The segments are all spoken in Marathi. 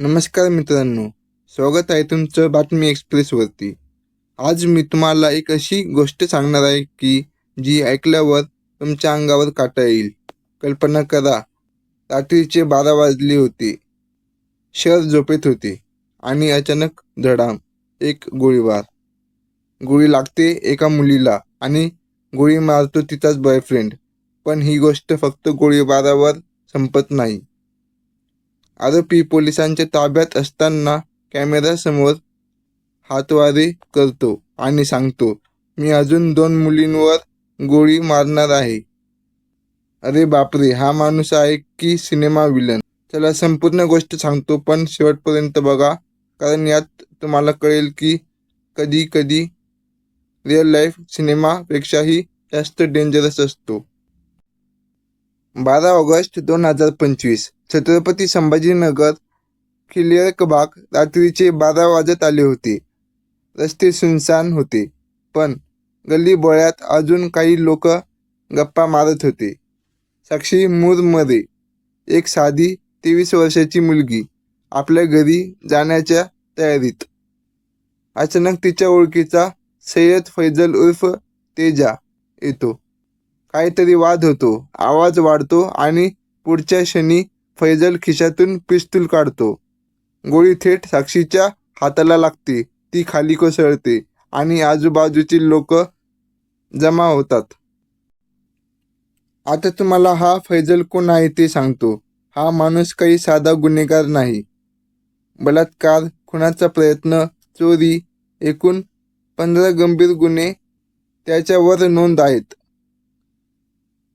नमस्कार मित्रांनो स्वागत आहे तुमचं बातमी एक्सप्रेसवरती. आज मी तुम्हाला एक अशी गोष्ट सांगणार आहे की जी ऐकल्यावर तुमच्या अंगावर काटा येईल. कल्पना करा रात्रीचे बारा वाजले होते. शहर झोपेत होते आणि अचानक धडाम एक गोळीबार गोळी लागते एका मुलीला आणि गोळी मारतो तिचाच बॉयफ्रेंड पण ही गोष्ट फक्त गोळीबारावर संपत नाही. आरोपी पोलिसांच्या ताब्यात असताना कॅमेऱ्यासमोर हातवारे करतो आणि सांगतो मी अजून दोन मुलींवर गोळी मारणार आहे. अरे बापरे हा माणूस आहे की सिनेमा विलन? त्याला संपूर्ण गोष्ट सांगतो पण शेवटपर्यंत बघा कारण यात तुम्हाला कळेल की कधी कधी रिअल लाईफ सिनेमापेक्षाही जास्त डेंजरस असतो. बारा ऑगस्ट दोन हजार पंचवीस. छत्रपती संभाजीनगर किल्लेरक रात्रीचे बारा वाजत आले होते. रस्ते सुनसान होते पण गल्लीबोळ्यात अजून काही लोक गप्पा मारत होते. साक्षी मुरमरे एक साधी तेवीस वर्षाची मुलगी आपल्या घरी जाण्याच्या तयारीत. अचानक तिच्या ओळखीचा सय्यद फैजल उर्फ तेजा येतो. काहीतरी वाद होतो. आवाज वाढतो आणि पुढच्या क्षणी फैजल खिशातून पिस्तूल काढतो. गोळी थेट साक्षीच्या हाताला लागते. ती खाली कोसळते आणि आजूबाजूची लोक जमा होतात. आता तुम्हाला हा फैजल कोण आहे ते सांगतो. हा माणूस काही साधा गुन्हेगार नाही. बलात्कार खुनाचा प्रयत्न चोरी एकूण पंधरा गंभीर गुन्हे त्याच्यावर नोंद आहेत.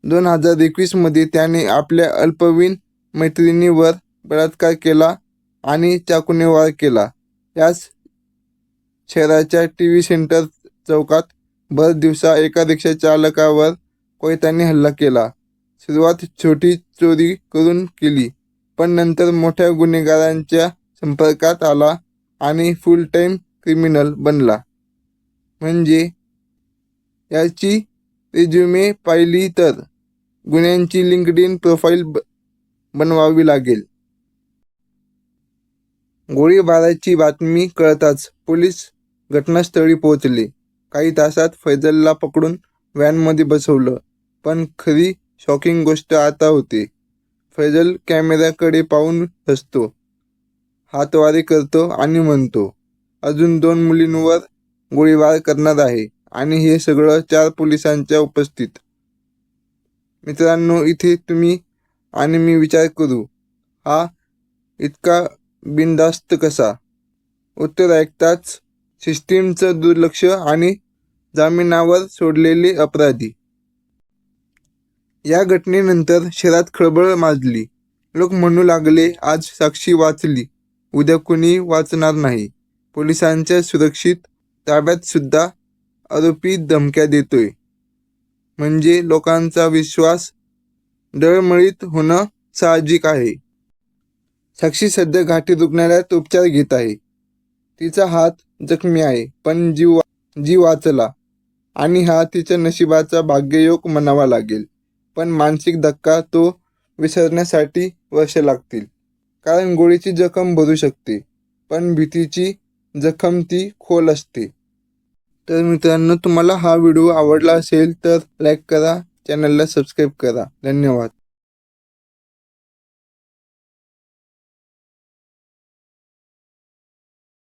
दोन हजार एकवीसमध्ये त्याने आपल्या अल्पवीन मैत्रिणीवर बलात्कार केला आणि चाकूने वार केला. याच शहराच्या टी व्ही सेंटर चौकात भर दिवसा एका रिक्षा चालकावर कोयत्याने हल्ला केला. सुरुवात छोटी चोरी करून केली पण नंतर मोठ्या गुन्हेगारांच्या संपर्कात आला आणि फुल टाईम क्रिमिनल बनला. म्हणजे याची रिज्युमे पाहिली तर गुन्ह्यांची लिंक्ड इन प्रोफाईल बनवावी लागेल. गोळीबाराची बातमी कळताच पोलीस घटनास्थळी पोहोचले. काही तासात फैजलला पकडून व्हॅनमध्ये बसवलं. पण खरी शॉकिंग गोष्ट आता होती. फैजल कॅमेऱ्याकडे पाहून हसतो हातवारे करतो आणि म्हणतो अजून दोन मुलींवर गोळीबार करणार आहे आणि हे सगळं चार पोलिसांच्या उपस्थित मित्रांनो इथे तुम्ही आणि मी विचार करू. हा इतका बिनदास्त कसा? उत्तर ऐकताच सिस्टीमचं दुर्लक्ष आणि जामिनावर सोडलेले अपराधी. या घटनेनंतर शहरात खळबळ माजली. लोक म्हणू लागले आज साक्षी वाचली. उद्या कुणी वाचणार नाही. पोलिसांच्या सुरक्षित ताब्यात सुद्धा आरोपी धमक्या देतोय. म्हणजे लोकांचा विश्वास डळमळीत होणं साहजिक आहे. साक्षी सध्या घाटी रुग्णालयात उपचार घेत आहे. तिचा हात जखमी आहे पण जीव जीव वाचला आणि हा तिच्या नशिबाचा भाग्ययोग म्हणावा लागेल. पण मानसिक धक्का तो विसरण्यासाठी वर्ष लागतील. कारण गोळीची जखम भरू शकते पण भीतीची जखम ती खोल असते. तर मित्रांनो तुम्हाला हा व्हिडिओ आवडला असेल तर लाईक करा चॅनलला सबस्क्राईब करा. धन्यवाद.